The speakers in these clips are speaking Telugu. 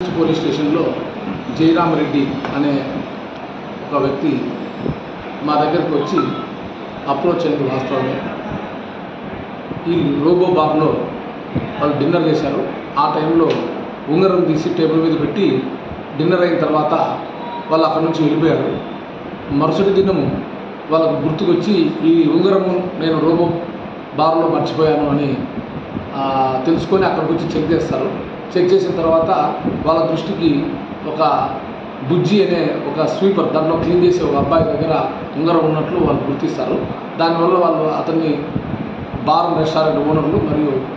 పోలీస్ స్టేషన్లో జయరామ్ రెడ్డి అనే ఒక వ్యక్తి మా దగ్గరకు వచ్చి అప్రోచ్ అయింది వాస్తవమే. ఈ రోబో బార్లో వాళ్ళు డిన్నర్ చేశారు. ఆ టైంలో ఉంగరం తీసి టేబుల్ మీద పెట్టి డిన్నర్ అయిన తర్వాత వాళ్ళు అక్కడి నుంచి వెళ్ళిపోయారు. మరుసటి దినం వాళ్ళకు గుర్తుకొచ్చి ఈ ఉంగరము నేను రోబో బార్లో మర్చిపోయాను అని తెలుసుకొని అక్కడికి వచ్చి చెక్ చేస్తారు. చెక్ చేసిన తర్వాత వాళ్ళ దృష్టికి ఒక బుజ్జి అనే ఒక స్వీపర్ దాంట్లో క్లీన్ చేసే ఒక అబ్బాయి దగ్గర ఉంగరం ఉన్నట్లు వాళ్ళు గుర్తిస్తారు. దానివల్ల వాళ్ళు అతన్ని బార్ రెస్టారెంట్ ఓనర్లు మరియు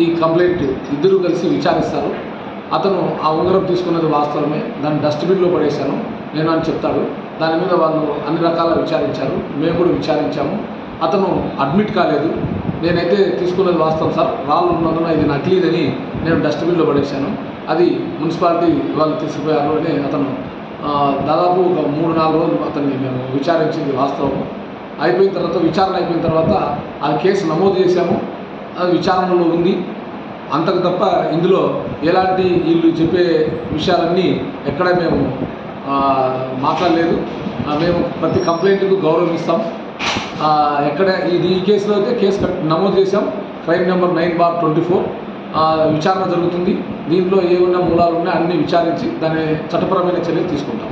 ఈ కంప్లైంట్ ఇద్దరు కలిసి విచారిస్తారు. అతను ఆ ఉంగరం తీసుకున్నది వాస్తవమే. దాన్ని డస్ట్బిన్లో పడేశాను. నేను అని చెప్తాడు. దాని మీద వాళ్ళు అన్ని రకాల విచారించారు. మేము కూడా విచారించాము. అతను అడ్మిట్ కాలేదు. నేనైతే తీసుకున్నది వాస్తవం సార్. రాళ్ళు ఉన్నందున ఇది నకిలీదని నేను డస్ట్బిన్లో పడేశాను. అది మున్సిపాలిటీ వాళ్ళు తీసుకుపోయారు అని అతను దాదాపు ఒక మూడు నాలుగు రోజులు అతన్ని మేము విచారించింది వాస్తవం. అయిపోయిన తర్వాత విచారణ అయిపోయిన తర్వాత ఆ కేసు నమోదు చేశాము. అది విచారణలో ఉంది. అంతకు తప్ప ఇందులో ఎలాంటి వీళ్ళు చెప్పే విషయాలన్నీ ఎక్కడ మేము మాట్లాడలేదు. మేము ప్రతి కంప్లైంట్కు గౌరవిస్తాం ఎక్కడ ఇది ఈ కేసులో అయితే కేసు నమోదు చేశాం. Crime number nine bar twenty four. విచారణ జరుగుతుంది. దీంట్లో ఏమున్న మూలాలు ఉన్నాయో అన్నీ విచారించి దాని చట్టపరమైన చర్యలు తీసుకుంటాం.